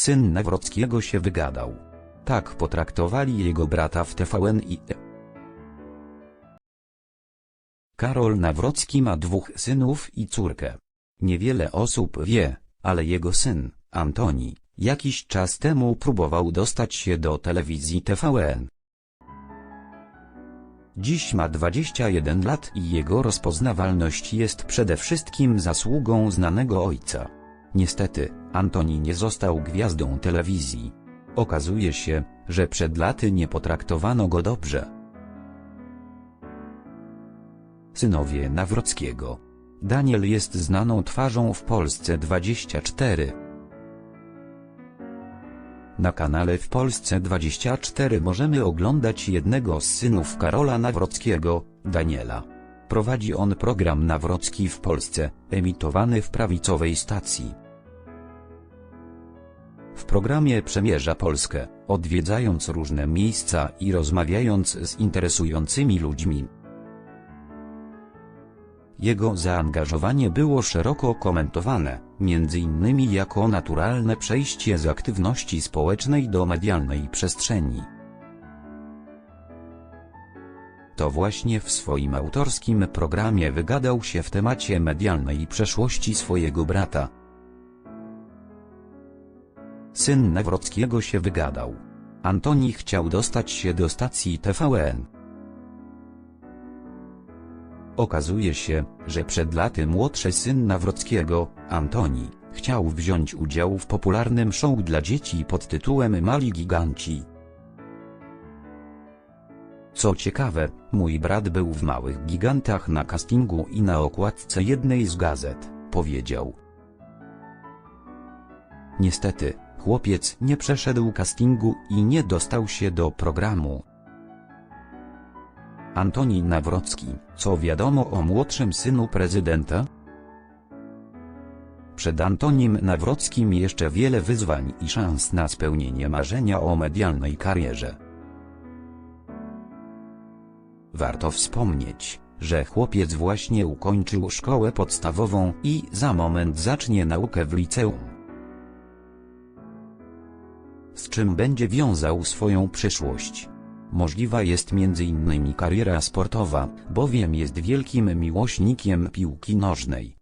Syn Nawrockiego się wygadał. Tak potraktowali jego brata w TVN i E. Karol Nawrocki ma dwóch synów i córkę. Niewiele osób wie, ale jego syn, Antoni, jakiś czas temu próbował dostać się do telewizji TVN. Dziś ma 21 lat i jego rozpoznawalność jest przede wszystkim zasługą znanego ojca. Niestety, Antoni nie został gwiazdą telewizji. Okazuje się, że przed laty nie potraktowano go dobrze. Synowie Nawrockiego. Daniel jest znaną twarzą w Polsce 24. Na kanale w Polsce 24 możemy oglądać jednego z synów Karola Nawrockiego, Daniela. Prowadzi on program Nawrocki w Polsce, emitowany w prawicowej stacji. Programie przemierza Polskę, odwiedzając różne miejsca i rozmawiając z interesującymi ludźmi. Jego zaangażowanie było szeroko komentowane, innymi jako naturalne przejście z aktywności społecznej do medialnej przestrzeni. To właśnie w swoim autorskim programie wygadał się w temacie medialnej przeszłości swojego brata. Syn Nawrockiego się wygadał. Antoni chciał dostać się do stacji TVN. Okazuje się, że przed laty młodszy syn Nawrockiego, Antoni, chciał wziąć udział w popularnym show dla dzieci pod tytułem Mali Giganci. Co ciekawe, mój brat był w Małych Gigantach na castingu i na okładce jednej z gazet, powiedział. Niestety, chłopiec nie przeszedł castingu i nie dostał się do programu. Antoni Nawrocki, co wiadomo o młodszym synu prezydenta? Przed Antonim Nawrockim jeszcze wiele wyzwań i szans na spełnienie marzenia o medialnej karierze. Warto wspomnieć, że chłopiec właśnie ukończył szkołę podstawową i za moment zacznie naukę w liceum. Z czym będzie wiązał swoją przyszłość? Możliwa jest m.in. kariera sportowa, bowiem jest wielkim miłośnikiem piłki nożnej.